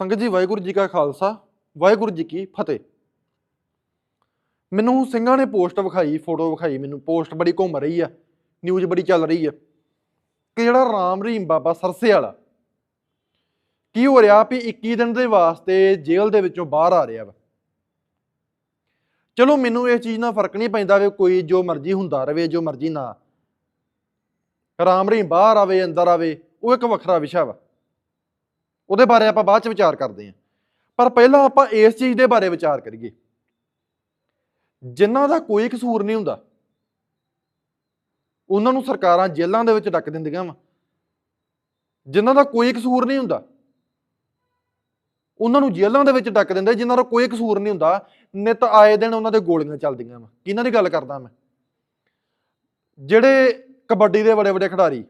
ਸੰਗਤ ਜੀ, ਵਾਹਿਗੁਰੂ ਜੀ ਕਾ ਖਾਲਸਾ, ਵਾਹਿਗੁਰੂ ਜੀ ਕੀ ਫਤਿਹ। ਮੈਨੂੰ ਸਿੰਘਾਂ ਨੇ ਪੋਸਟ ਵਿਖਾਈ, ਫੋਟੋ ਵਿਖਾਈ, ਮੈਨੂੰ ਪੋਸਟ ਬੜੀ ਘੁੰਮ ਰਹੀ ਆ, ਨਿਊਜ਼ ਬੜੀ ਚੱਲ ਰਹੀ ਆ, ਕਿ ਜਿਹੜਾ ਰਾਮ ਰਹੀਮ ਬਾਬਾ ਸਰਸੇ ਵਾਲਾ, ਕੀ ਹੋ ਰਿਹਾ ਵੀ 21 ਦਿਨ ਦੇ ਵਾਸਤੇ ਜੇਲ੍ਹ ਦੇ ਵਿੱਚੋਂ ਬਾਹਰ ਆ ਰਿਹਾ ਵਾ। ਚਲੋ ਮੈਨੂੰ ਇਸ ਚੀਜ਼ ਨਾਲ ਫ਼ਰਕ ਨਹੀਂ ਪੈਂਦਾ ਵੀ ਕੋਈ ਜੋ ਮਰਜ਼ੀ ਹੁੰਦਾ ਰਵੇ, ਜੋ ਮਰਜ਼ੀ ਨਾ। ਰਾਮ ਰਹੀਮ ਬਾਹਰ ਆਵੇ, ਅੰਦਰ ਆਵੇ, ਉਹ ਇੱਕ ਵੱਖਰਾ ਵਿਸ਼ਾ ਵਾ। ਉਹਦੇ ਬਾਰੇ ਆਪਾਂ ਬਾਅਦ ਚ ਵਿਚਾਰ ਕਰਦੇ ਹਾਂ। ਪਰ ਪਹਿਲਾਂ ਆਪਾਂ ਇਸ ਚੀਜ਼ ਦੇ ਬਾਰੇ ਵਿਚਾਰ ਕਰੀਏ। ਜਿਨ੍ਹਾਂ ਦਾ ਕੋਈ ਕਸੂਰ ਨਹੀਂ ਹੁੰਦਾ, ਉਹਨਾਂ ਨੂੰ ਸਰਕਾਰਾਂ ਜੇਲ੍ਹਾਂ ਦੇ ਵਿੱਚ ਡੱਕ ਦਿੰਦੀਆਂ ਵਾ। ਜਿਨ੍ਹਾਂ ਦਾ ਕੋਈ ਕਸੂਰ ਨਹੀਂ ਹੁੰਦਾ, ਉਹਨਾਂ ਨੂੰ ਜੇਲ੍ਹਾਂ ਦੇ ਵਿੱਚ ਡੱਕ ਦਿੰਦੇ, ਜਿਨ੍ਹਾਂ ਦਾ ਕੋਈ ਕਸੂਰ ਨਹੀਂ ਹੁੰਦਾ, ਨਿਤ ਆਏ ਦਿਨ ਉਹਨਾਂ ਦੇ ਗੋਲੀਆਂ ਚੱਲਦੀਆਂ ਵਾ। ਕਿਹਨਾਂ ਦੀ ਗੱਲ ਕਰਦਾ ਮੈਂ? ਜਿਹੜੇ ਕਬੱਡੀ ਦੇ ਵੱਡੇ ਵੱਡੇ ਖਿਡਾਰੀ।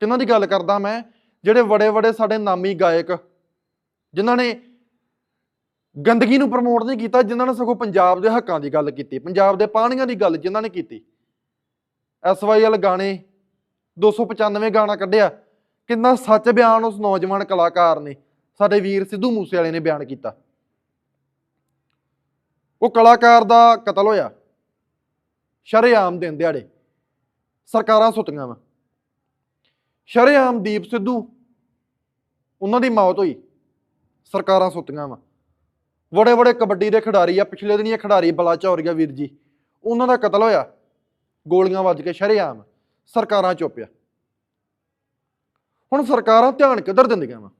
ਕਿਹਨਾਂ ਦੀ ਗੱਲ ਕਰਦਾ ਮੈਂ? ਜਿਹੜੇ ਵੱਡੇ ਵੱਡੇ ਸਾਡੇ ਨਾਮੀ ਗਾਇਕ, ਜਿਨ੍ਹਾਂ ਨੇ ਗੰਦਗੀ ਨੂੰ ਪ੍ਰਮੋਟ ਨਹੀਂ ਕੀਤਾ, ਜਿਨ੍ਹਾਂ ਨੇ ਸਗੋਂ ਪੰਜਾਬ ਦੇ ਹੱਕਾਂ ਦੀ ਗੱਲ ਕੀਤੀ, ਪੰਜਾਬ ਦੇ ਪਾਣੀਆਂ ਦੀ ਗੱਲ ਜਿਨ੍ਹਾਂ ਨੇ ਕੀਤੀ। ਐਸਵਾਈਐਲ ਗਾਣੇ 295 ਗਾਣਾ ਕੱਢਿਆ। ਕਿੰਨਾ ਸੱਚ ਬਿਆਨ ਉਸ ਨੌਜਵਾਨ ਕਲਾਕਾਰ ਨੇ, ਸਾਡੇ ਵੀਰ ਸਿੱਧੂ ਮੂਸੇ ਵਾਲੇ ਨੇ ਬਿਆਨ ਕੀਤਾ। ਉਹ ਕਲਾਕਾਰ ਦਾ ਕਤਲ ਹੋਇਆ। ਸ਼ਰੇਆਮ ਦਿਨ ਦਿਹਾੜੇ, ਸਰਕਾਰਾਂ ਸੁੱਤੀਆਂ ਵਾ। ਸ਼ਰੇਆਮ ਦੀਪ ਸਿੱਧੂ ਉਹਨਾਂ ਦੀ ਮੌਤ ਹੋਈ। ਸਰਕਾਰਾਂ ਸੁੱਤੀਆਂ ਵਾ। ਬੜੇ ਬੜੇ ਕਬੱਡੀ ਦੇ ਖਿਡਾਰੀ ਆ, ਪਿਛਲੇ ਦਿਨੀ ਖਿਡਾਰੀ ਬਲਾ ਚੌਰੀਆ ਵੀਰ ਜੀ। ਉਹਨਾਂ ਦਾ ਕਤਲ ਹੋਇਆ। ਗੋਲੀਆਂ ਵੱਜ ਕੇ ਸ਼ਰੇਆਮ ਸਰਕਾਰਾਂ ਚੁੱਪਿਆ ਹੁਣ ਸਰਕਾਰਾਂ ਧਿਆਨ ਕਿੱਧਰ ਦਿੰਦੀਆਂ ਵਾ?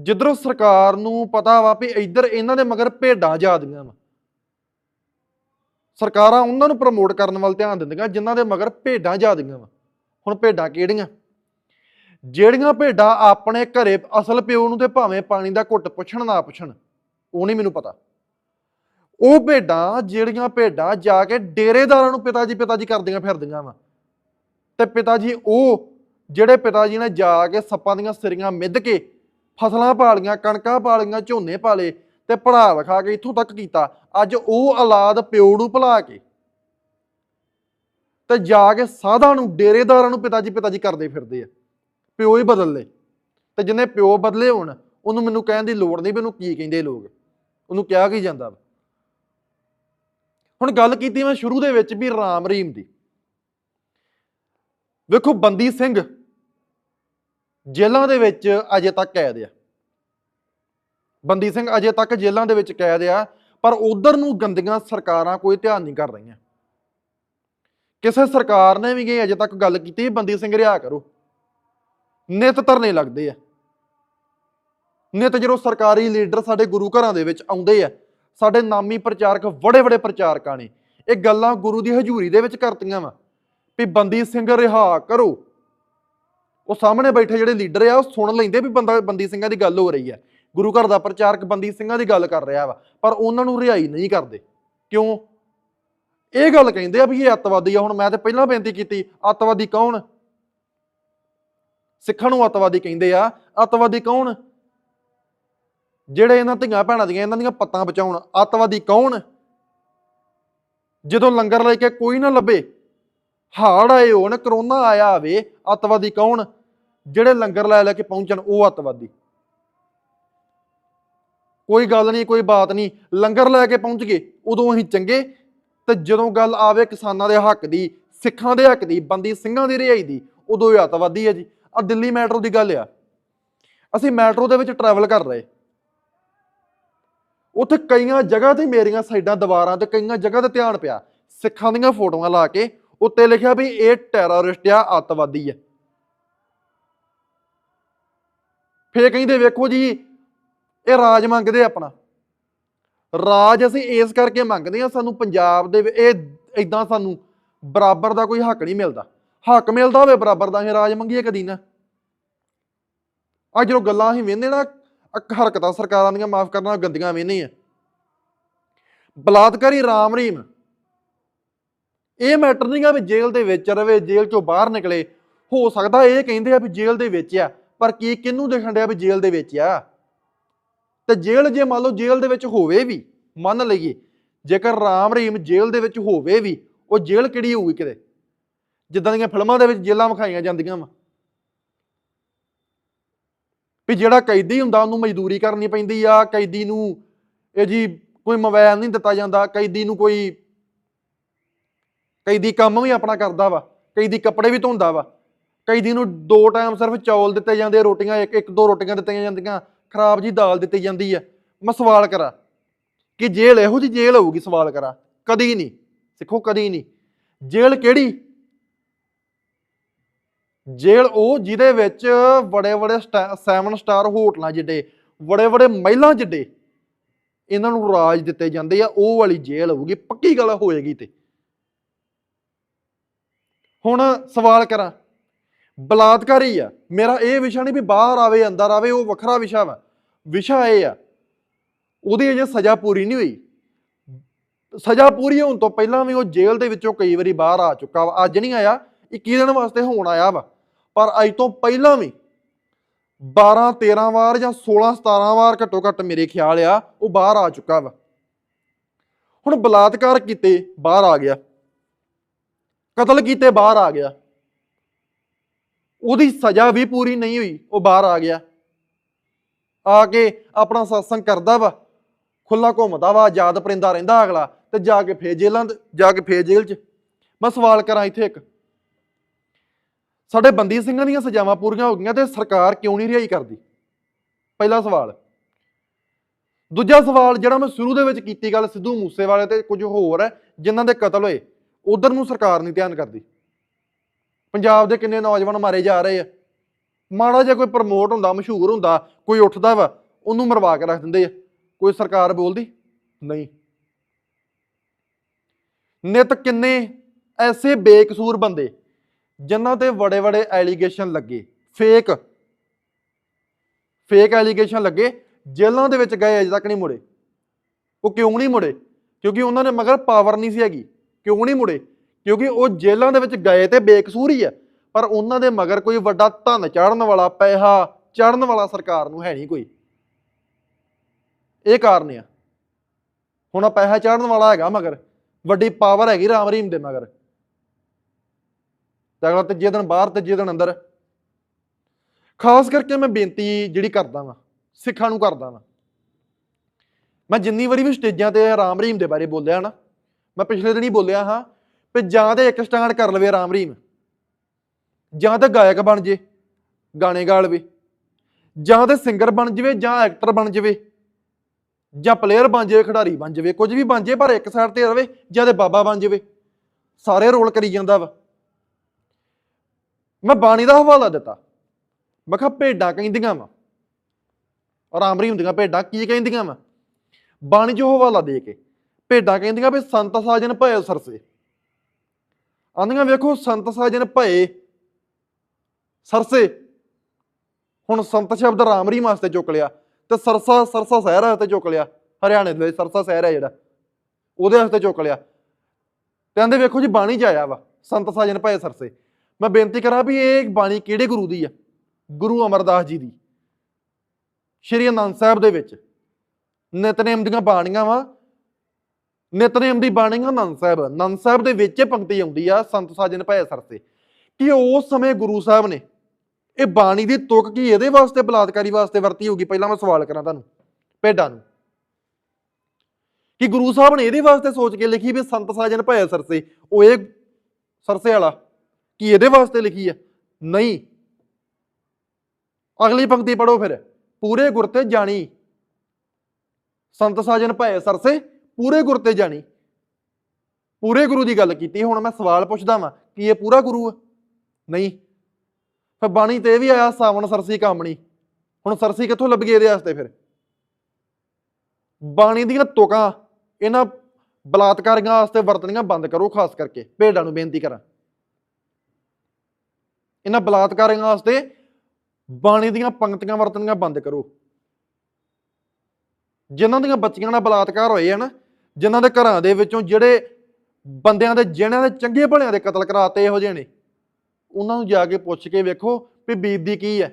ਜਿੱਧਰੋਂ ਸਰਕਾਰ ਨੂੰ ਪਤਾ ਵਾ ਵੀ ਇੱਧਰ ਇਹਨਾਂ ਦੇ ਮਗਰ ਭੇਡਾਂ ਜਾਦੀਆਂ ਵਾ। ਸਰਕਾਰਾਂ ਉਹਨਾਂ ਨੂੰ ਪ੍ਰਮੋਟ ਕਰਨ ਵੱਲ ਧਿਆਨ ਦਿੰਦੀਆਂ, ਜਿਨ੍ਹਾਂ ਦੇ ਮਗਰ ਭੇਡਾਂ ਜਾਦੀਆਂ ਵਾ। ਹੁਣ ਭੇਡਾਂ ਕਿਹੜੀਆਂ? ਜਿਹੜੀਆਂ ਭੇਡਾਂ ਆਪਣੇ ਘਰੇ ਅਸਲ ਪਿਓ ਨੂੰ ਤੇ ਭਾਵੇਂ ਪਾਣੀ ਦਾ ਘੁੱਟ ਪੁੱਛਣ ਨਾ ਪੁੱਛਣ, ਉਹ ਨਹੀਂ ਮੈਨੂੰ ਪਤਾ। ਉਹ ਭੇਡਾਂ, ਜਿਹੜੀਆਂ ਭੇਡਾਂ ਜਾ ਕੇ ਡੇਰੇਦਾਰਾਂ ਨੂੰ ਪਿਤਾ ਜੀ ਪਿਤਾ ਜੀ ਕਰਦੀਆਂ ਫਿਰਦੀਆਂ ਵਾ। ਤੇ ਪਿਤਾ ਜੀ, ਉਹ ਜਿਹੜੇ ਪਿਤਾ ਜੀ ਨੇ ਜਾ ਕੇ ਸੱਪਾਂ ਦੀਆਂ ਸਿਰੀਆਂ ਮਿੱਧ ਕੇ ਫਸਲਾਂ ਪਾਲੀਆਂ, ਕਣਕਾਂ ਪਾਲੀਆਂ, ਝੋਨੇ ਪਾਲੇ ਤੇ ਪੜਾ ਵਿਖਾ ਕੇ ਇੱਥੋਂ ਤੱਕ ਕੀਤਾ, ਅੱਜ ਉਹ ਔਲਾਦ ਪਿਓ ਨੂੰ ਭੁਲਾ ਕੇ ਤੇ ਜਾ ਕੇ ਸਾਧਾਂ ਨੂੰ, ਡੇਰੇਦਾਰਾਂ ਨੂੰ ਪਿਤਾ ਜੀ ਪਿਤਾ ਜੀ ਕਰਦੇ ਫਿਰਦੇ ਆ। ਪਿਓ ਹੀ ਬਦਲ ਲਏ। ਤੇ ਜਿੰਨੇ ਪਿਓ ਬਦਲੇ ਹੋਣ, ਉਹਨੂੰ ਮੈਨੂੰ ਕਹਿਣ ਦੀ ਲੋੜ ਨਹੀਂ ਵੀ ਉਹਨੂੰ ਕੀ ਕਹਿੰਦੇ ਲੋਕ। ਉਹਨੂੰ ਕਿਹਾ ਕੀ ਜਾਂਦਾ ਹੁਣ ਗੱਲ ਕੀਤੀ ਮੈਂ ਸ਼ੁਰੂ ਦੇ ਵਿੱਚ ਵੀ ਰਾਮ ਰਹੀਮ ਦੀ। ਵੇਖੋ ਬੰਦੀ ਸਿੰਘ ਜੇਲ੍ਹਾਂ ਦੇ ਵਿੱਚ ਅਜੇ ਤੱਕ ਕੈਦ ਆ। ਬੰਦੀ ਸਿੰਘ ਅਜੇ ਤੱਕ ਜੇਲ੍ਹਾਂ ਦੇ ਵਿੱਚ ਕੈਦ ਆ, ਪਰ ਉਧਰ ਨੂੰ ਗੰਦੀਆਂ ਸਰਕਾਰਾਂ ਕੋਈ ਧਿਆਨ ਨਹੀਂ ਕਰ ਰਹੀਆਂ। ਕਿਸੇ ਸਰਕਾਰ ਨੇ ਵੀ ਇਹ ਅਜੇ ਤੱਕ ਗੱਲ ਕੀਤੀ ਬੰਦੀ ਸਿੰਘ ਰਿਹਾ ਕਰੋ। ਨਿਤ ਧਰਨੇ ਲੱਗਦੇ ਆ। ਨਿਤ ਜਦੋਂ ਸਰਕਾਰੀ ਲੀਡਰ ਸਾਡੇ ਗੁਰੂ ਘਰਾਂ ਦੇ ਵਿੱਚ ਆਉਂਦੇ ਆ, ਸਾਡੇ ਨਾਮੀ ਪ੍ਰਚਾਰਕ ਬੜੇ ਬੜੇ ਪ੍ਰਚਾਰਕਾਂ ਨੇ, ਇਹ ਗੱਲਾਂ ਗੁਰੂ ਦੀ ਹਜ਼ੂਰੀ ਦੇ ਵਿੱਚ ਕਰਤੀਆਂ ਵਾ, ਵੀ ਬੰਦੀ ਸਿੰਘ ਰਿਹਾ ਕਰੋ। ਉਹ ਸਾਹਮਣੇ ਬੈਠੇ ਜਿਹੜੇ ਲੀਡਰ ਆ, ਉਹ ਸੁਣ ਲੈਂਦੇ ਵੀ ਬੰਦਾ ਬੰਦੀ ਸਿੰਘਾਂ ਦੀ ਗੱਲ ਹੋ ਰਹੀ ਹੈ ਗੁਰੂ ਘਰ ਦਾ ਪ੍ਰਚਾਰਕ ਬੰਦੀ ਸਿੰਘਾਂ ਦੀ ਗੱਲ ਕਰ ਰਿਹਾ ਵਾ, ਪਰ ਉਹਨਾਂ ਨੂੰ ਰਿਹਾਈ ਨਹੀਂ ਕਰਦੇ। ਕਿਉਂ? ਇਹ ਗੱਲ ਕਹਿੰਦੇ ਆ ਵੀ ਇਹ ਅੱਤਵਾਦੀ ਆ, ਹੁਣ ਮੈਂ ਤੇ ਪਹਿਲਾਂ ਬੇਨਤੀ ਕੀਤੀ, ਅੱਤਵਾਦੀ ਕੌਣ? ਸਿੱਖਾਂ ਨੂੰ ਅੱਤਵਾਦੀ ਕਹਿੰਦੇ ਆ। ਅੱਤਵਾਦੀ ਕੌਣ? ਜਿਹੜੇ ਇਹਨਾਂ ਧੀਆਂ ਭੈਣਾਂ ਦੀਆਂ ਇਹਨਾਂ ਦੀਆਂ ਪੱਤਾਂ ਬਚਾਉਣ, ਅੱਤਵਾਦੀ ਕੌਣ? ਜਦੋਂ ਲੰਗਰ ਲੈ ਕੇ ਕੋਈ ਨਾ ਲੱਭੇ, ਹਾੜ ਆਏ ਹੋਣ, ਕਰੋਨਾ ਆਇਆ ਹੋਵੇ, ਅੱਤਵਾਦੀ ਕੌਣ? ਜਿਹੜੇ ਲੰਗਰ ਲੈ ਲੈ ਕੇ ਪਹੁੰਚਣ, ਉਹ ਅੱਤਵਾਦੀ। ਕੋਈ ਗੱਲ ਨਹੀਂ, ਕੋਈ ਬਾਤ ਨਹੀਂ, ਲੰਗਰ ਲੈ ਕੇ ਪਹੁੰਚ ਗਏ, ਉਦੋਂ ਅਸੀਂ ਚੰਗੇ। ਤੇ ਜਦੋਂ ਗੱਲ ਆਵੇ ਕਿਸਾਨਾਂ ਦੇ ਹੱਕ ਦੀ, ਸਿੱਖਾਂ ਦੇ ਹੱਕ ਦੀ, ਬੰਦੀ ਸਿੰਘਾਂ ਦੀ ਰਿਹਾਈ ਦੀ, ਉਦੋਂ ਇਹ ਅੱਤਵਾਦੀ ਹੈ ਜੀ। ਆ ਦਿੱਲੀ ਮੈਟਰੋ ਦੀ ਗੱਲ ਆ। ਅਸੀਂ ਮੈਟਰੋ ਦੇ ਵਿੱਚ ਟਰੈਵਲ ਕਰ ਰਹੇ। ਉੱਥੇ ਕਈਆਂ ਜਗ੍ਹਾ ਤੇ ਮੇਰੀਆਂ ਸਾਈਡਾਂ ਦੀਵਾਰਾਂ ਤੇ ਕਈਆਂ ਜਗ੍ਹਾ ਤੇ ਧਿਆਨ ਪਿਆ। ਸਿੱਖਾਂ ਦੀਆਂ ਫੋਟੋਆਂ ਲਾ ਕੇ ਉੱਤੇ ਲਿਖਿਆ ਵੀ ਇਹ ਟੈਰਰਿਸਟ ਆ, ਅੱਤਵਾਦੀ ਆ। ਫੇਰ ਕਹਿੰਦੇ ਵੇਖੋ ਜੀ, ਇਹ ਰਾਜ ਮੰਗਦੇ ਆਪਣਾ। ਰਾਜ ਅਸੀਂ ਇਸ ਕਰਕੇ ਮੰਗਦੇ ਆ, ਸਾਨੂੰ ਪੰਜਾਬ ਦੇ ਇਹ ਇਦਾਂ ਸਾਨੂੰ ਬਰਾਬਰ ਦਾ ਕੋਈ ਹੱਕ ਨਹੀਂ ਮਿਲਦਾ। ਹੱਕ ਮਿਲਦਾ ਹੋਵੇ ਬਰਾਬਰ ਦਾ, ਅਸੀਂ ਰਾਜ ਮੰਗੀਏ ਕਦੀ ਨਾ। ਅੱਜ ਜਦੋਂ ਗੱਲਾਂ ਅਸੀਂ ਵੇਂਦੇ ਨਾ ਹਰਕਤਾਂ ਸਰਕਾਰਾਂ ਦੀਆਂ ਮਾਫ ਕਰਨਾ ਗੰਦੀਆਂ ਵੇਂਦੇ ਆ। ਬਲਾਤਕਾਰੀ ਰਾਮ ਰਹੀਮ, ਇਹ ਮੈਟਰ ਨਹੀਂਗਾ ਵੀ ਜੇਲ੍ਹ ਦੇ ਵਿੱਚ ਰਵੇ, ਜੇਲ੍ਹ ਚੋਂ ਬਾਹਰ ਨਿਕਲੇ। ਹੋ ਸਕਦਾ ਇਹ ਕਹਿੰਦੇ ਆ ਵੀ ਜੇਲ੍ਹ ਦੇ ਵਿੱਚ ਆ, ਪਰ ਕੀ ਕਿਹਨੂੰ ਦੇਖਣ ਡਿਆ ਵੀ ਜੇਲ੍ਹ ਦੇ ਵਿੱਚ ਆ? ਤੇ ਜੇਲ੍ਹ ਜੇ ਮੰਨ ਲਓ ਜੇਲ੍ਹ ਦੇ ਵਿੱਚ ਹੋਵੇ ਵੀ, ਮੰਨ ਲਈਏ, ਜੇਕਰ ਰਾਮ ਰਹੀਮ ਜੇਲ੍ਹ ਦੇ ਵਿੱਚ ਹੋਵੇ ਵੀ, ਉਹ ਜੇਲ੍ਹ ਕਿਹੜੀ ਹੋਊਗੀ ਕਿਤੇ? ਜਿੱਦਾਂ ਦੀਆਂ ਫਿਲਮਾਂ ਦੇ ਵਿੱਚ ਜੇਲ੍ਹਾਂ ਵਿਖਾਈਆਂ ਜਾਂਦੀਆਂ ਵਾ। ਵੀ ਜਿਹੜਾ ਕੈਦੀ ਹੁੰਦਾ, ਉਹਨੂੰ ਮਜ਼ਦੂਰੀ ਕਰਨੀ ਪੈਂਦੀ ਆ, ਕੈਦੀ ਨੂੰ ਇਹ ਜੀ ਕੋਈ ਮੋਬਾਈਲ ਨਹੀਂ ਦਿੱਤਾ ਜਾਂਦਾ, ਕੈਦੀ ਨੂੰ ਕੋਈ, ਕੈਦੀ ਕੰਮ ਵੀ ਆਪਣਾ ਕਰਦਾ ਵਾ, ਕੈਦੀ ਕੱਪੜੇ ਵੀ ਧੋਂਦਾ ਵਾ। ਕੈਦੀ ਨੂੰ ਦੋ ਟਾਈਮ ਸਿਰਫ ਚੌਲ ਦਿੱਤੇ ਜਾਂਦੇ, ਰੋਟੀਆਂ, ਇੱਕ ਇੱਕ, ਦੋ ਰੋਟੀਆਂ ਦਿੱਤੀਆਂ ਜਾਂਦੀਆਂ, ਖਰਾਬ ਜੀ ਦਾਲ ਦਿੱਤੀ ਜਾਂਦੀ ਆ। ਮੈਂ ਸਵਾਲ ਕਰਾਂ ਕਿ ਜੇਲ੍ਹ ਇਹੋ ਜੀ ਜੇਲ੍ਹ ਹੋਊਗੀ? ਸਵਾਲ ਕਰਾਂ। ਕਦੀ ਨਹੀਂ। ਸਿੱਖੋ, ਕਦੀ ਨਹੀਂ। ਜੇਲ੍ਹ ਕਿਹੜੀ? ਜੇਲ੍ਹ ਉਹ ਜਿਹਦੇ ਵਿੱਚ ਬੜੇ ਬੜੇ 7 ਸਟਾਰ ਹੋਟਲਾਂ ਜਿੱਡੇ ਬੜੇ ਬੜੇ ਮਹਿਲਾਂ ਜਿੱਡੇ, ਇਹਨਾਂ ਨੂੰ ਰਾਜ ਦਿੱਤੇ ਜਾਂਦੇ ਆ, ਉਹ ਵਾਲੀ ਜੇਲ੍ਹ ਹੋਊਗੀ, ਪੱਕੀ ਗੱਲ ਹੋਏਗੀ ਤੇ। ਹੁਣ ਸਵਾਲ ਕਰਾਂ, ਬਲਾਤਕਾਰੀ ਆ, ਮੇਰਾ ਇਹ ਵਿਸ਼ਾ ਨਹੀਂ ਵੀ ਬਾਹਰ ਆਵੇ, ਅੰਦਰ ਆਵੇ, ਉਹ ਵੱਖਰਾ ਵਿਸ਼ਾ ਵਾ। ਵਿਸ਼ਾ ਇਹ ਆ, ਉਹਦੀ ਅਜੇ ਸਜ਼ਾ ਪੂਰੀ ਨਹੀਂ ਹੋਈ। ਸਜ਼ਾ ਪੂਰੀ ਹੋਣ ਤੋਂ ਪਹਿਲਾਂ ਵੀ ਉਹ ਜੇਲ੍ਹ ਦੇ ਵਿੱਚੋਂ ਕਈ ਵਾਰੀ ਬਾਹਰ ਆ ਚੁੱਕਾ ਵਾ, ਅੱਜ ਨਹੀਂ ਆਇਆ 21 ਦਿਨ ਵਾਸਤੇ ਹੋਣ ਆਇਆ ਵਾ। ਪਰ ਅੱਜ ਤੋਂ ਪਹਿਲਾਂ ਵੀ 12 13 ਵਾਰ ਜਾਂ 16 17 ਵਾਰ ਘੱਟੋ ਘੱਟ ਮੇਰੇ ਖਿਆਲ ਆ, ਉਹ ਬਾਹਰ ਆ ਚੁੱਕਾ ਵਾ। ਹੁਣ ਬਲਾਤਕਾਰ ਕੀਤੇ ਬਾਹਰ ਆ ਗਿਆ। ਕਤਲ ਕੀਤੇ ਬਾਹਰ ਆ ਗਿਆ। ਉਹਦੀ ਸਜ਼ਾ ਵੀ ਪੂਰੀ ਨਹੀਂ ਹੋਈ, ਉਹ ਬਾਹਰ ਆ ਗਿਆ। ਆ ਕੇ ਆਪਣਾ satsang ਕਰਦਾ ਵਾ ਖੁੱਲਾ ਘੁੰਮਦਾ ਵਾ ਆਜ਼ਾਦ ਪਰਿੰਦਾ ਰਹਿੰਦਾ ਅਗਲਾ, ਤੇ ਜਾ ਕੇ ਫੇਰ ਜੇਲਾਂ ਜਾ ਕੇ ਫੇਰ ਜੇਲ੍ਹ 'ਚ। ਮੈਂ ਸਵਾਲ ਕਰਾਂ ਇੱਥੇ ਇੱਕ। ਸਾਡੇ ਬੰਦੀ ਸਿੰਘਾਂ ਦੀਆਂ ਸਜ਼ਾਵਾਂ ਪੂਰੀਆਂ ਹੋ ਗਈਆਂ ਤੇ ਸਰਕਾਰ ਕਿਉਂ ਨਹੀਂ ਰਿਹਾਈ ਕਰਦੀ? ਪਹਿਲਾ ਸਵਾਲ। ਦੂਜਾ ਸਵਾਲ, ਜਿਹੜਾ ਮੈਂ ਸ਼ੁਰੂ ਦੇ ਵਿੱਚ ਕੀਤੀ ਗੱਲ ਸਿੱਧੂ ਮੂਸੇਵਾਲੇ ਤੇ ਕੁਝ ਹੋਰ ਹੈ ਜਿਨ੍ਹਾਂ ਦੇ ਕਤਲ ਹੋਏ, ਉਧਰ ਨੂੰ ਸਰਕਾਰ ਨਹੀਂ ਧਿਆਨ ਕਰਦੀ। ਪੰਜਾਬ ਦੇ ਕਿੰਨੇ ਨੌਜਵਾਨ ਮਾਰੇ ਜਾ ਰਹੇ ਆ। ਮਾੜਾ ਜਿਹਾ ਕੋਈ ਪ੍ਰਮੋਟ ਹੁੰਦਾ, ਮਸ਼ਹੂਰ ਹੁੰਦਾ, ਕੋਈ ਉੱਠਦਾ ਵਾ, ਉਹਨੂੰ ਮਰਵਾ ਕੇ ਰੱਖ ਦਿੰਦੇ ਆ। ਕੋਈ ਸਰਕਾਰ ਬੋਲਦੀ? ਨਹੀਂ। ਨਿਤ ਕਿੰਨੇ ਐਸੇ ਬੇਕਸੂਰ ਬੰਦੇ ਜਿਨ੍ਹਾਂ ਤੇ ਬੜੇ ਬੜੇ ਐਲੀਗੇਸ਼ਨ ਲੱਗੇ। ਫੇਕ ਫੇਕ ਐਲੀਗੇਸ਼ਨ ਲੱਗੇ। ਜੇਲ੍ਹਾਂ ਦੇ ਵਿੱਚ ਗਏ ਅਜੇ ਤੱਕ ਨਹੀਂ ਮੁੜੇ। ਉਹ ਕਿਉਂ ਨਹੀਂ ਮੁੜੇ? ਕਿਉਂਕਿ ਉਹਨਾਂ ਨੇ ਮਗਰ ਪਾਵਰ ਨਹੀਂ ਸੀ ਹੈਗੀ। ਕਿਉਂ ਨਹੀਂ ਮੁੜੇ? ਕਿਉਂਕਿ ਉਹ ਜੇਲ੍ਹਾਂ ਦੇ ਵਿੱਚ ਗਏ ਤੇ ਬੇਕਸੂਰ ਹੀ। ਆ ਪਰ ਉਹਨਾਂ ਦੇ ਮਗਰ ਕੋਈ ਵੱਡਾ ਧਨ ਚਾੜਨ ਵਾਲਾ, ਪੈਸਾ ਚੜਨ ਵਾਲਾ ਸਰਕਾਰ ਨੂੰ ਹੈ ਨਹੀਂ ਕੋਈ। ਇਹ ਕਾਰਨ ਆ। ਹੁਣ ਆ ਪੈਸਾ ਚਾੜਨ ਵਾਲਾ ਹੈਗਾ ਮਗਰ। ਵੱਡੀ ਪਾਵਰ ਹੈਗੀ ਰਾਮ ਰਹੀਮ ਦੇ ਮਗਰ। ਤੇ ਅਗਲਾ ਤੀਜੇ ਦਿਨ ਬਾਹਰ, ਤੀਜੇ ਦਿਨ ਅੰਦਰ। ਖਾਸ ਕਰਕੇ ਮੈਂ ਬੇਨਤੀ ਜਿਹੜੀ ਕਰਦਾ ਵਾਂ, ਸਿੱਖਾਂ ਨੂੰ ਕਰਦਾ ਵਾਂ। ਮੈਂ ਜਿੰਨੀ ਵਾਰੀ ਵੀ ਸਟੇਜਾਂ ਤੇ ਰਾਮ ਰਹੀਮ ਦੇ ਬਾਰੇ ਬੋਲਿਆ ਨਾ, ਮੈਂ ਪਿਛਲੇ ਦਿਨ ਹੀ ਬੋਲਿਆ ਹਾਂ ਵੀ ਜਾਂ ਤੇ ਇੱਕ ਸਟੈਂਡ ਕਰ ਲਵੇ ਰਾਮ ਰਹੀਮ, ਜਾਂ ਤੇ ਗਾਇਕ ਬਣ ਜੇ, ਗਾਣੇ ਗਾ ਲਵੇ, ਜਾਂ ਤੇ ਸਿੰਗਰ ਬਣ ਜਵੇ, ਜਾਂ ਐਕਟਰ ਬਣ ਜਵੇ, ਜਾਂ ਪਲੇਅਰ ਬਣ ਜਾਵੇ, ਖਿਡਾਰੀ ਬਣ ਜਾਵੇ, ਕੁਝ ਵੀ ਬਣ ਜਾਵੇ ਪਰ ਇੱਕ ਸਾਈਡ ਤੇ ਰਵੇ, ਜਾਂ ਤੇ ਬਾਬਾ ਬਣ ਜਾਵੇ। ਸਾਰੇ ਰੋਲ ਕਰੀ ਜਾਂਦਾ ਵਾ। ਮੈਂ ਬਾਣੀ ਦਾ ਹਵਾਲਾ ਦਿੱਤਾ। ਮੈਂ ਕਿਹਾ ਭੇਡਾਂ ਕਹਿੰਦੀਆਂ ਵਾ। ਆਰਾਮ ਰਹੀ ਹੁੰਦੀਆਂ, ਭੇਡਾਂ ਕੀ ਕਹਿੰਦੀਆਂ ਵਾ? ਬਾਣੀ ਜੋ ਹਵਾਲਾ ਦੇ ਕੇ, ਭੇਡਾਂ ਕਹਿੰਦੀਆਂ ਵੀ ਸੰਤ ਸਾਜਨ ਭਏ ਸਰਸੇ। ਆਂਦੀਆਂ ਵੇਖੋ, ਸੰਤ ਸਾਜਨ ਭਏ ਸਰਸੇ। ਹੁਣ ਸੰਤ ਸ਼ਬਦ ਰਾਮਰੀ ਵਾਸਤੇ ਚੁੱਕ ਲਿਆ ਤੇ ਸਰਸਾ ਸਰਸਾ ਸ਼ਹਿਰ ਵਾਸਤੇ ਚੁੱਕ ਲਿਆ। ਹਰਿਆਣੇ ਦੇ ਸਰਸਾ ਸ਼ਹਿਰ ਹੈ ਜਿਹੜਾ। ਉਹਦੇ ਵਾਸਤੇ ਚੁੱਕ ਲਿਆ। ਤੇ ਆਂਦੇ ਵੇਖੋ ਜੀ, ਬਾਣੀ ਚ ਆਇਆ ਵਾ, ਸੰਤ ਸਾਜਨ ਭਏ ਸਰਸੇ। ਮੈਂ ਬੇਨਤੀ ਕਰਾਂ ਵੀ ਇਹ ਬਾਣੀ ਕਿਹੜੇ ਗੁਰੂ ਦੀ ਆ? ਗੁਰੂ ਅਮਰਦਾਸ ਜੀ ਦੀ। ਸ਼੍ਰੀ ਅਨੰਦ ਸਾਹਿਬ ਦੇ ਵਿੱਚ। ਨਿਤਨੇਮ ਦੀਆਂ ਬਾਣੀਆਂ ਵਾ। ਨਿਤਨੇਮ ਦੀ ਬਾਣੀਆਂ ਅਨੰਦ ਸਾਹਿਬ। ਅਨੰਦ ਸਾਹਿਬ ਦੇ ਵਿੱਚ ਪੰਕਤੀ ਆਉਂਦੀ ਆ, ਸੰਤ ਸਾਜਨ ਭੈ ਸਰਸੇ। ਕਿ ਉਸ ਸਮੇਂ ਗੁਰੂ ਸਾਹਿਬ ਨੇ ਇਹ ਬਾਣੀ ਦੀ ਤੁਕ ਕੀ ਇਹਦੇ ਵਾਸਤੇ, ਬਲਾਤਕਾਰੀ ਵਾਸਤੇ ਵਰਤੀ ਹੋਗੀ ਪਹਿਲਾਂ ਮੈਂ ਸਵਾਲ ਕਰਾਂ ਤੁਹਾਨੂੰ, ਭੇਡਾਂ ਨੂੰ। ਕਿ ਗੁਰੂ ਸਾਹਿਬ ਨੇ ਇਹਦੇ ਵਾਸਤੇ ਸੋਚ ਕੇ ਲਿਖੀ ਵੀ ਸੰਤ ਸਾਜਨ ਭੈ ਸਰਸੇ, ਉਹ ਇਹ ਸਰਸੇ ਵਾਲਾ ਕੀ ਇਹਦੇ ਵਾਸਤੇ ਲਿਖੀ ਹੈ ਨਹੀਂ। ਅਗਲੀ ਪੰਕਤੀ ਪੜੋ ਫਿਰ। ਪੂਰੇ ਗੁਰ ਤੇ ਜਾਣੀ। ਸੰਤ ਸਾਜਨ ਭੈ ਸਰਸੇ, ਪੂਰੇ ਗੁਰ ਤੇ ਜਾਣੀ। ਪੂਰੇ ਗੁਰੂ ਦੀ ਗੱਲ ਕੀਤੀ। ਹੁਣ ਮੈਂ ਸਵਾਲ ਪੁੱਛਦਾ ਵਾਂ, ਕਿ ਇਹ ਪੂਰਾ ਗੁਰੂ ਹੈ ਨਹੀਂ। ਫਿਰ ਬਾਣੀ ਤੇ ਇਹ ਵੀ ਆਇਆ, ਸਾਵਣ ਸਰਸੀ ਕਾਮਣੀ। ਹੁਣ ਸਰਸੀ ਕਿੱਥੋਂ ਲੱਭ ਗਈ ਇਹਦੇ ਵਾਸਤੇ ਫਿਰ? ਬਾਣੀ ਦੀਆਂ ਤੁਕਾਂ, ਇਹਨਾਂ ਬਲਾਤਕਾਰੀਆਂ ਵਾਸਤੇ ਵਰਤਣੀਆਂ ਬੰਦ ਕਰੋ, ਖਾਸ ਕਰਕੇ। ਭੇਡਾਂ ਨੂੰ ਬੇਨਤੀ ਕਰਾਂ। ਇਹਨਾਂ ਬਲਾਤਕਾਰੀਆਂ ਵਾਸਤੇ ਬਾਣੀ ਦੀਆਂ ਪੰਕਤੀਆਂ ਵਰਤਣੀਆਂ ਬੰਦ ਕਰੋ। ਜਿਨ੍ਹਾਂ ਦੀਆਂ ਬੱਚੀਆਂ ਨਾਲ ਬਲਾਤਕਾਰ ਹੋਏ ਆ ਨਾ ਜਿਨ੍ਹਾਂ ਦੇ ਘਰਾਂ ਦੇ ਵਿੱਚੋਂ ਜਿਹੜੇ ਬੰਦਿਆਂ ਦੇ ਜਿਹਨਾਂ ਦੇ ਚੰਗੇ ਭਲਿਆਂ ਦੇ ਕਤਲ ਕਰਾਤੇ ਇਹੋ ਜਿਹੇ ਨੇ, ਉਹਨਾਂ ਨੂੰ ਜਾ ਕੇ ਪੁੱਛ ਕੇ ਵੇਖੋ ਵੀ ਬੀਤਦੀ ਕੀ ਹੈ।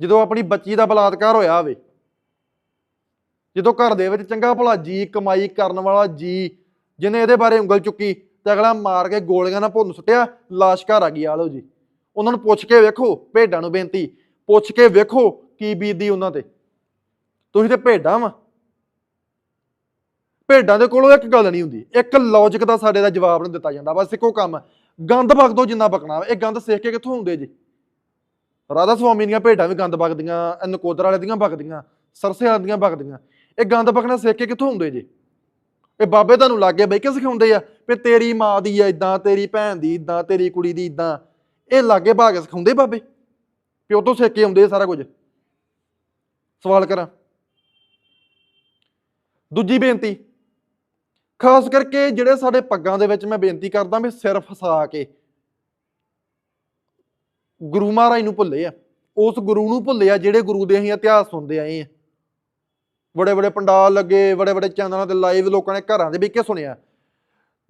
ਜਦੋਂ ਆਪਣੀ ਬੱਚੀ ਦਾ ਬਲਾਤਕਾਰ ਹੋਇਆ ਹੋਵੇ, ਜਦੋਂ ਘਰ ਦੇ ਵਿੱਚ ਚੰਗਾ ਭਲਾ ਜੀ ਕਮਾਈ ਕਰਨ ਵਾਲਾ ਜੀ, ਜਿਹਨੇ ਇਹਦੇ ਬਾਰੇ ਉਂਗਲ ਚੁੱਕੀ ਤੇ ਅਗਲਾ ਮਾਰ ਕੇ ਗੋਲੀਆਂ ਨਾਲ ਭੁੰਨ ਸੁੱਟਿਆ, ਲਾਸ਼ ਘਰ ਆ ਗਈ ਆ ਲਓ ਜੀ। ਉਹਨਾਂ ਨੂੰ ਪੁੱਛ ਕੇ ਵੇਖੋ, ਭੇਡਾਂ ਨੂੰ ਬੇਨਤੀ, ਪੁੱਛ ਕੇ ਵੇਖੋ ਕੀ ਬੀਤਦੀ ਉਹਨਾਂ ਤੇ। ਤੁਸੀਂ ਤੇ ਭੇਡਾਂ ਵਾ। ਭੇਡਾਂ ਦੇ ਕੋਲੋਂ ਇੱਕ ਗੱਲ ਨਹੀਂ ਹੁੰਦੀ। ਇੱਕ ਲੌਜੀਕ ਦਾ ਸਾਡੇ ਦਾ ਜਵਾਬ ਨਹੀਂ ਦਿੱਤਾ ਜਾਂਦਾ। ਬਸ ਇੱਕੋ ਕੰਮ। ਗੰਦ ਬਕ ਦੋ ਜਿੰਨਾ ਬਕਣਾ ਵਾ। ਇਹ ਗੰਦ ਸਿੱਖ ਕੇ ਕਿੱਥੋਂ ਹੁੰਦੇ ਜੀ? ਰਾਧਾ ਸੁਆਮੀ ਦੀਆਂ ਭੇਡਾਂ ਵੀ ਗੰਦ ਬਕਦੀਆਂ ਨਕੋਦਰ ਵਾਲੇ ਦੀਆਂ ਬਕਦੀਆਂ ਸਰਸੇ ਵਾਲੇ ਦੀਆਂ ਬਕਦੀਆਂ ਇਹ ਗੰਦ ਬਕਣਾ ਸਿੱਖ ਕੇ ਕਿੱਥੋਂ ਹੁੰਦੇ ਜੀ? ਇਹ ਬਾਬੇ ਤੁਹਾਨੂੰ ਲਾਗੇ ਬਈ ਕੇ ਸਿਖਾਉਂਦੇ ਆ ਵੀ ਤੇਰੀ ਮਾਂ ਦੀ ਆ ਇਦਾਂ ਤੇਰੀ ਭੈਣ ਦੀ ਇਦਾਂ ਤੇਰੀ ਕੁੜੀ ਦੀ ਇਦਾਂ ਇਹ ਲਾਗੇ ਭਾਗ ਕੇ ਸਿਖਾਉਂਦੇ ਬਾਬੇ। ਪਿਓ ਤੋਂ ਸਿੱਖ ਕੇ ਆਉਂਦੇ ਆ ਸਾਰਾ ਕੁਝ। ਸਵਾਲ ਕਰਾਂ। ਦੂਜੀ ਬੇਨਤੀ। ਖਾਸ ਕਰਕੇ ਜਿਹੜੇ ਸਾਡੇ ਪੱਗਾਂ ਦੇ ਵਿੱਚ ਮੈਂ ਬੇਨਤੀ ਕਰਦਾ ਵੀ ਸਿਰ ਫਸਾ ਕੇ। ਗੁਰੂ ਮਹਾਰਾਜ ਨੂੰ ਭੁੱਲੇ ਆ। ਉਸ ਗੁਰੂ ਨੂੰ ਭੁੱਲੇ ਆ ਜਿਹੜੇ ਗੁਰੂ ਦੇ ਅਸੀਂ ਇਤਿਹਾਸ ਸੁਣਦੇ ਆਏ ਆ। ਬੜੇ ਬੜੇ ਪੰਡਾਲ ਲੱਗੇ ਬੜੇ ਬੜੇ ਚੈਨਲਾਂ ਤੇ ਲਾਈਵ ਲੋਕਾਂ ਨੇ ਘਰਾਂ ਦੇ ਵਿੱਚ ਕੇ ਸੁਣਿਆ।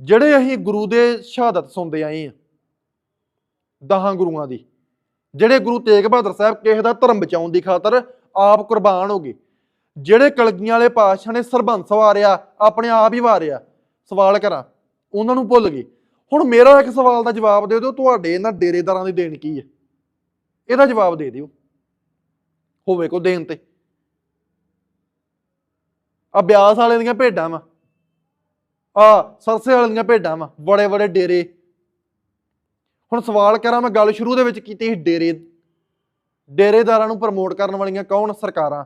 ਜਿਹੜੇ ਅਸੀਂ ਗੁਰੂ ਦੇ ਸ਼ਹਾਦਤ ਸੁਣਦੇ ਆਏ ਆ ਦਹਾਂ ਗੁਰੂਆਂ ਦੀ, ਜਿਹੜੇ ਗੁਰੂ ਤੇਗ ਬਹਾਦਰ ਸਾਹਿਬ ਕਿਸੇ ਦਾ ਧਰਮ ਬਚਾਉਣ ਦੀ ਖਾਤਰ ਆਪ ਕੁਰਬਾਨ ਹੋ ਗਏ, ਜਿਹੜੇ ਕਲਗੀਆਂ ਵਾਲੇ ਪਾਤਸ਼ਾਹ ਨੇ ਸਰਬੰਸ ਵਾਰਿਆ, ਆਪਣੇ ਆਪ ਹੀ ਵਾਰਿਆ, ਸਵਾਲ ਕਰਾਂ, ਉਹਨਾਂ ਨੂੰ ਭੁੱਲ ਗਏ। ਹੁਣ ਮੇਰਾ ਇੱਕ ਸਵਾਲ ਦਾ ਜਵਾਬ ਦੇ ਦਿਓ, ਤੁਹਾਡੇ ਇਹਨਾਂ ਡੇਰੇਦਾਰਾਂ ਦੀ ਦੇਣ ਕੀ ਹੈ? ਇਹਦਾ ਜਵਾਬ ਦੇ ਦਿਓ, ਹੋਵੇ ਕੋ ਦੇਣ ਤੇ। ਆ ਬਿਆਸ ਵਾਲੇ ਦੀਆਂ ਭੇਡਾਂ ਵਾ। ਆ ਸਰਸੇ ਵਾਲੇ ਦੀਆਂ ਭੇਡਾਂ ਵਾ, ਬੜੇ ਬੜੇ ਡੇਰੇ। ਹੁਣ ਸਵਾਲ ਕਰਾਂ ਮੈਂ, ਗੱਲ ਸ਼ੁਰੂ ਦੇ ਵਿੱਚ ਕੀਤੀ ਸੀ ਡੇਰੇ। ਡੇਰੇਦਾਰਾਂ ਨੂੰ ਪ੍ਰਮੋਟ ਕਰਨ ਵਾਲੀਆਂ ਕੌਣ ਸਰਕਾਰਾਂ?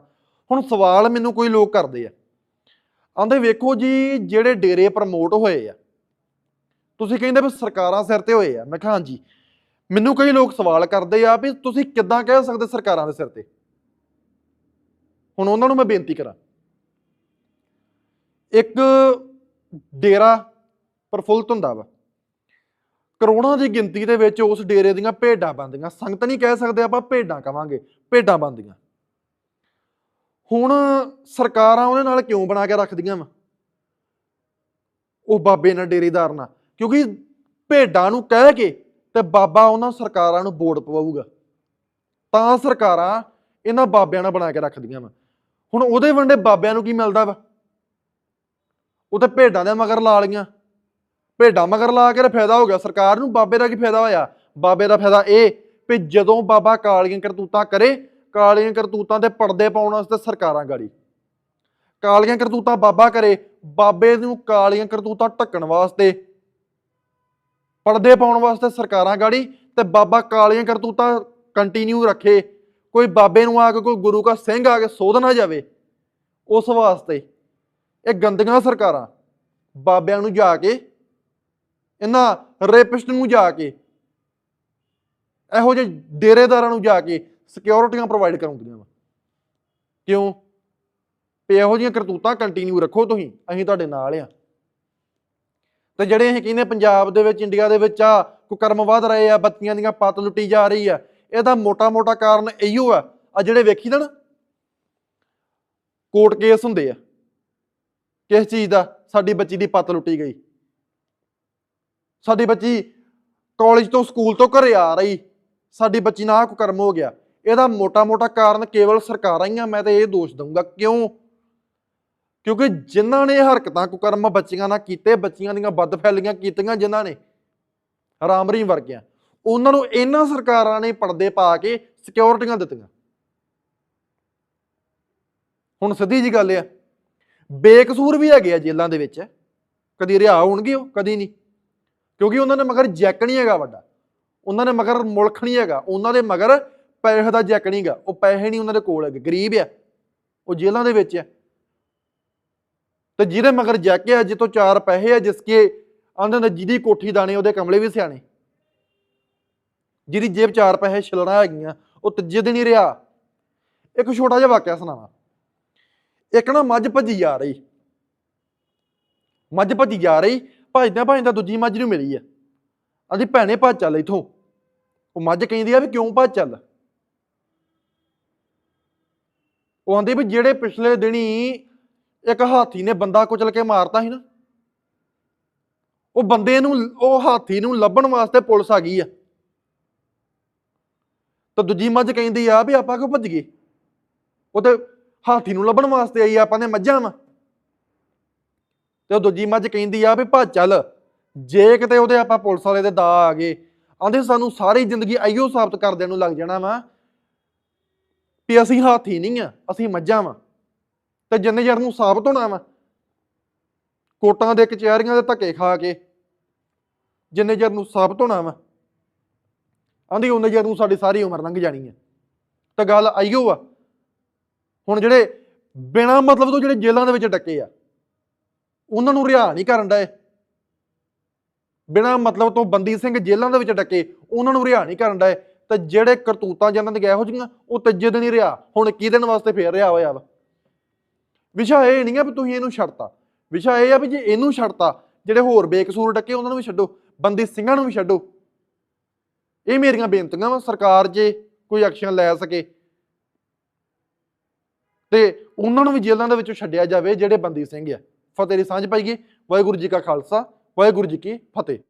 ਹੁਣ ਸਵਾਲ ਮੈਨੂੰ ਕੋਈ ਲੋਕ ਕਰਦੇ ਆ। ਆਂਦੇ ਵੇਖੋ ਜੀ, ਜਿਹੜੇ ਡੇਰੇ ਪ੍ਰਮੋਟ ਹੋਏ ਆ, ਤੁਸੀਂ ਕਹਿੰਦੇ ਵੀ ਸਰਕਾਰਾਂ ਸਿਰ ਤੇ ਹੋਏ ਆ। ਮੈਂ ਕਿਹਾ ਹਾਂਜੀ। ਮੈਨੂੰ ਕਈ ਲੋਕ ਸਵਾਲ ਕਰਦੇ ਆ ਵੀ ਤੁਸੀਂ ਕਿੱਦਾਂ ਕਹਿ ਸਕਦੇ ਸਰਕਾਰਾਂ ਦੇ ਸਿਰ ਤੇ? ਹੁਣ ਉਹਨਾਂ ਨੂੰ ਮੈਂ ਬੇਨਤੀ ਕਰਾਂ। ਇੱਕ ਡੇਰਾ ਪ੍ਰਫੁੱਲਤ ਹੁੰਦਾ ਵਾ। ਕਰੋੜਾਂ ਦੀ ਗਿਣਤੀ ਦੇ ਵਿੱਚ ਉਸ ਡੇਰੇ ਦੀਆਂ ਭੇਡਾਂ ਬੰਦੀਆਂ ਸੰਗਤ ਨਹੀਂ ਕਹਿ ਸਕਦੇ ਆਪਾਂ ਭੇਡਾਂ ਕਵਾਂਗੇ, ਭੇਡਾਂ ਬੰਦੀਆਂ ਹੁਣ ਸਰਕਾਰਾਂ ਉਹਦੇ ਨਾਲ ਕਿਉਂ ਬਣਾ ਕੇ ਰੱਖਦੀਆਂ ਵਾ? ਉਹ ਬਾਬੇ ਨਾਲ ਡੇਰੇਦਾਰ ਨਾਲ। ਕਿਉਂਕਿ ਭੇਡਾਂ ਨੂੰ ਕਹਿ ਕੇ ਤੇ ਬਾਬਾ ਉਹਨਾਂ ਸਰਕਾਰਾਂ ਨੂੰ ਵੋਟ ਪਵਾਊਗਾ। ਤਾਂ ਸਰਕਾਰਾਂ ਇਹਨਾਂ ਬਾਬਿਆਂ ਨਾਲ ਬਣਾ ਕੇ ਰੱਖਦੀਆਂ ਵਾ। ਹੁਣ ਉਹਦੇ ਵੰਡੇ ਬਾਬਿਆਂ ਨੂੰ ਕੀ ਮਿਲਦਾ ਵਾ? ਉਹ ਤੇ ਭੇਡਾਂ ਦੇ ਮਗਰ ਲਾ ਲਈਆਂ। ਭੇਡਾਂ ਮਗਰ ਲਾ ਕੇ ਤੇ ਫਾਇਦਾ ਹੋ ਗਿਆ। ਸਰਕਾਰ ਨੂੰ ਬਾਬੇ ਦਾ ਕੀ ਫਾਇਦਾ ਹੋਇਆ? ਬਾਬੇ ਦਾ ਫਾਇਦਾ ਇਹ ਵੀ ਜਦੋਂ ਬਾਬਾ ਕਾਲੀਆਂ ਕਰਤੂਤਾਂ ਕਰੇ, ਕਾਲੀਆਂ ਕਰਤੂਤਾਂ ਤੇ ਪਰਦੇ ਪਾਉਣ ਵਾਸਤੇ ਸਰਕਾਰਾਂ ਗਾੜੀ। ਕਾਲੀਆਂ ਕਰਤੂਤਾਂ ਬਾਬਾ ਕਰੇ, ਬਾਬੇ ਨੂੰ ਕਾਲੀਆਂ ਕਰਤੂਤਾਂ ਢੱਕਣ ਵਾਸਤੇ, ਪਰਦੇ ਪਾਉਣ ਵਾਸਤੇ ਸਰਕਾਰਾਂ ਗਾੜੀ ਤੇ ਬਾਬਾ ਕਾਲੀਆਂ ਕਰਤੂਤਾਂ ਕੰਟੀਨਿਊ ਰੱਖੇ। ਕੋਈ ਬਾਬੇ ਨੂੰ ਆ ਕੇ, ਕੋਈ ਗੁਰੂ ਕਾ ਸਿੰਘ ਆ ਕੇ ਸੋਧ ਨਾ ਜਾਵੇ। ਉਸ ਵਾਸਤੇ ਇਹ ਗੰਦੀਆਂ ਸਰਕਾਰਾਂ। ਬਾਬਿਆਂ ਨੂੰ ਜਾ ਕੇ, ਇਹਨਾਂ ਰੇਪਿਸਟ ਨੂੰ ਜਾ ਕੇ, ਇਹੋ ਜਿਹੇ ਡੇਰੇਦਾਰਾਂ ਨੂੰ ਜਾ ਕੇ ਸਿਕਿਉਰਿਟੀਆਂ ਪ੍ਰੋਵਾਈਡ ਕਰਾਉਂਦੀਆਂ ਵਾ। ਕਿਉਂ? ਵੀ ਇਹੋ ਜਿਹੀਆਂ ਕਰਤੂਤਾਂ ਕੰਟੀਨਿਊ ਰੱਖੋ ਤੁਸੀਂ, ਅਸੀਂ ਤੁਹਾਡੇ ਨਾਲ ਆ। ਤੇ ਜਿਹੜੇ ਅਸੀਂ ਕਹਿੰਦੇ ਪੰਜਾਬ ਦੇ ਵਿੱਚ ਇੰਡੀਆ ਦੇ ਵਿੱਚ ਆ ਕੁਕਰਮ ਵਧ ਰਹੇ ਆ, ਬੱਤੀਆਂ ਦੀਆਂ ਪੱਤ ਲੁੱਟੀ ਜਾ ਰਹੀ ਆ, ਇਹਦਾ ਮੋਟਾ-ਮੋਟਾ ਕਾਰਨ ਇਹੀ ਆ ਆ ਜਿਹੜੇ ਵੇਖੀ ਦਾ ਕੋਰਟ ਕੇਸ ਹੁੰਦੇ ਆ। ਕਿਸ ਚੀਜ਼ ਦਾ? ਸਾਡੀ ਬੱਚੀ ਦੀ ਪੱਤ ਲੁੱਟੀ ਗਈ। ਸਾਡੀ ਬੱਚੀ ਕਾਲਜ ਤੋਂ ਸਕੂਲ ਤੋਂ ਘਰੇ ਆ ਰਹੀ। ਸਾਡੀ ਬੱਚੀ ਨਾਲ ਕੁਕਰਮ ਹੋ ਗਿਆ। ਇਹਦਾ ਮੋਟਾ-ਮੋਟਾ ਕਾਰਨ ਕੇਵਲ ਸਰਕਾਰਾਂ ਹੀ ਆ, ਮੈਂ ਤਾਂ ਇਹ ਦੋਸ਼ ਦਊਂਗਾ। ਕਿਉਂ? ਕਿਉਂਕਿ ਜਿਨ੍ਹਾਂ ਨੇ ਹਰਕਤਾਂ ਕੁਕਰਮ ਬੱਚੀਆਂ ਨਾਲ ਕੀਤੇ, ਬੱਚੀਆਂ ਦੀਆਂ ਵੱਧ ਫੈਲੀਆਂ ਕੀਤੀਆਂ ਜਿਨ੍ਹਾਂ ਨੇ ਰਾਮਰੀ ਵਰਗਿਆਂ, ਉਹਨਾਂ ਨੂੰ ਇਹਨਾਂ ਸਰਕਾਰਾਂ ਨੇ ਪਰਦੇ ਪਾ ਕੇ ਸਿਕਿਉਰਿਟੀਆਂ ਦਿੱਤੀਆਂ। ਹੁਣ ਸਿੱਧੀ ਜੀ ਗੱਲ ਆ ਬੇਕਸੂਰ ਵੀ ਹੈਗੇ ਆ ਜੇਲ੍ਹਾਂ ਦੇ ਵਿੱਚ। ਕਦੀ ਰਿਹਾ ਹੋਣਗੇ ਉਹ, ਕਦੀ ਨਹੀਂ। ਕਿਉਂਕਿ ਉਹਨਾਂ ਨੇ ਮਗਰ ਜੈਕ ਨਹੀਂ ਹੈਗਾ ਵੱਡਾ। ਉਹਨਾਂ ਨੇ ਮਗਰ ਮੁਲਕ ਨਹੀਂ ਹੈਗਾ। ਉਹਨਾਂ ਦੇ ਮਗਰ ਪੈਸੇ ਦਾ ਜੈਕ ਨਹੀਂਗਾ ਉਹ ਪੈਸੇ ਨਹੀਂ ਉਹਨਾਂ ਦੇ ਕੋਲ ਹੈਗੇ। ਗਰੀਬ ਆ। ਉਹ ਜੇਲ੍ਹਾਂ ਦੇ ਵਿੱਚ ਆ। ਤੇ ਜਿਹਦੇ ਮਗਰ ਜੈਕ ਆ ਜਿੱਤੋਂ ਚਾਰ ਪੈਸੇ ਆ ਜਿਸਕੇ ਆਂਦੇ ਨੇ ਜਿਹਦੀ ਕੋਠੀ ਦਾਣੇ, ਉਹਦੇ ਕਮਲੇ ਵੀ ਸਿਆਣੇ। ਜਿਹਦੀ ਜੇਬ ਚਾਰ ਪੈਸੇ ਛਿਲਣਾ ਹੈਗੀਆਂ, ਉਹ ਤੀਜੇ ਦਿਨ ਹੀ ਰਿਹਾ। ਇੱਕ ਛੋਟਾ ਜਿਹਾ ਵਾਕਿਆ ਸੁਣਾਵਾਂ। ਇੱਕ ਨਾ ਮੱਝ ਭੱਜੀ ਜਾ ਰਹੀ। ਮੱਝ ਭੱਜੀ ਜਾ ਰਹੀ, ਭੱਜਦਿਆਂ ਭੱਜਦਿਆਂ ਦੂਜੀ ਮੱਝ ਨੂੰ ਮਿਲੀ ਆ। ਆਂਦੀ, ਭੈਣੇ, ਭੱਜ ਚੱਲ ਇਥੋਂ। ਉਹ ਮੱਝ ਕਹਿੰਦੀ ਆ ਵੀ, ਕਿਉਂ ਭੱਜ ਚੱਲ? ਉਹ ਆਂਦੀ ਵੀ, ਜਿਹੜੇ ਪਿਛਲੇ ਦਿਨੀ ਇੱਕ ਹਾਥੀ ਨੇ ਬੰਦਾ ਕੁਚਲ ਕੇ ਮਾਰਤਾ ਸੀ ਨਾ, ਉਹ ਬੰਦੇ ਨੂੰ, ਉਹ ਹਾਥੀ ਨੂੰ ਲੱਭਣ ਵਾਸਤੇ ਪੁਲਿਸ ਆ ਗਈ ਆ। ਤਾਂ ਦੂਜੀ ਮੱਝ ਕਹਿੰਦੀ ਆ ਵੀ, ਆਪਾਂ ਕਿਉਂ ਭੱਜ ਗਏ? ਉਹ ਤੇ ਹਾਥੀ ਨੂੰ ਲੱਭਣ ਵਾਸਤੇ ਆਈ ਆ, ਆਪਾਂ ਨੇ ਮੱਝਾਂ ਵਾ। ਤੇ ਉਹ ਦੂਜੀ ਮੱਝ ਕਹਿੰਦੀ ਆ ਵੀ ਭੱਜ ਚੱਲ ਜੇ ਕਿਤੇ ਉਹਦੇ ਆਪਾਂ ਪੁਲਿਸ ਵਾਲੇ ਦੇ ਦਾ ਆ ਗਏ ਆਂਦੇ ਸਾਨੂੰ ਸਾਰੀ ਜ਼ਿੰਦਗੀ ਆਈਓ ਸਾਬਤ ਕਰਦਿਆਂ ਨੂੰ ਲੱਗ ਜਾਣਾ ਵਾ ਵੀ ਅਸੀਂ ਹਾਥੀ ਨਹੀਂ ਆ ਅਸੀਂ ਮੱਝਾਂ ਵਾਂ। ਤੇ ਜਿੰਨੇ ਚਿਰ ਨੂੰ ਸਾਬਤ ਹੋਣਾ ਵਾ ਕੋਟਾਂ ਦੇ ਕਚਹਿਰੀਆਂ ਦੇ ਧੱਕੇ ਖਾ ਕੇ ਜਿੰਨੇ ਚਿਰ ਨੂੰ ਸਾਬਤ ਹੋਣਾ ਵਾ ਆਂਦੀ ਉਹਨੇ ਚਿਰ ਨੂੰ ਸਾਡੀ ਸਾਰੀ ਉਮਰ ਲੰਘ ਜਾਣੀ ਹੈ ਤਾਂ ਗੱਲ ਆਈਓ ਆ ਹੁਣ ਜਿਹੜੇ ਬਿਨਾਂ ਮਤਲਬ ਤੋਂ ਜਿਹੜੇ ਜੇਲ੍ਹਾਂ ਦੇ ਵਿੱਚ ਡੱਕੇ ਆ, ਉਹਨਾਂ ਨੂੰ ਰਿਹਾ ਨਹੀਂ ਕਰਨ ਡਏ। ਬਿਨਾਂ ਮਤਲਬ ਤੋਂ ਬੰਦੀ ਸਿੰਘ ਜੇਲ੍ਹਾਂ ਦੇ ਵਿੱਚ ਡੱਕੇ, ਉਹਨਾਂ ਨੂੰ ਰਿਹਾ ਨਹੀਂ ਕਰਨ ਡਏ। ਤੇ ਜਿਹੜੇ ਕਰਤੂਤਾਂ ਜਿਹਨਾਂ ਦੇ ਗਏ ਹੋ ਜੀਆਂ ਉਹ ਤੀਜੇ ਦਿਨ ਹੀ ਰਿਹਾ ਹੁਣ ਕੀ ਦਿਨ ਵਾਸਤੇ ਫੇਰ ਰਿਹਾ ਹੋਇਆ ਵਾ? ਵਿਸ਼ਾ ਇਹ ਨਹੀਂ ਆ ਵੀ ਤੁਸੀਂ ਇਹਨੂੰ ਛੱਡਤਾ ਵਿਸ਼ਾ ਇਹ ਆ ਵੀ ਜੇ ਇਹਨੂੰ ਛੱਡਤਾ ਜਿਹੜੇ ਹੋਰ ਬੇਕਸੂਰ ਡੱਕੇ, ਉਹਨਾਂ ਨੂੰ ਵੀ ਛੱਡੋ, ਬੰਦੀ ਸਿੰਘਾਂ ਨੂੰ ਵੀ ਛੱਡੋ। ਇਹ ਮੇਰੀਆਂ ਬੇਨਤੀਆਂ ਵਾ, ਸਰਕਾਰ ਜੇ ਕੋਈ ਐਕਸ਼ਨ ਲੈ ਸਕੇ ਤੇ ਉਹਨਾਂ ਨੂੰ ਵੀ ਜੇਲ੍ਹਾਂ ਦੇ ਵਿੱਚੋਂ ਛੱਡਿਆ ਜਾਵੇ ਜਿਹੜੇ ਬੰਦੀ ਸਿੰਘ ਆ। ਫਤਿਹ ਦੀ ਸਾਂਝ ਪਾਈਏ ਵਾਹਿਗੁਰੂ ਜੀ ਕਾ ਖਾਲਸਾ, ਵਾਹਿਗੁਰੂ ਜੀ ਕੀ ਫਤਿਹ।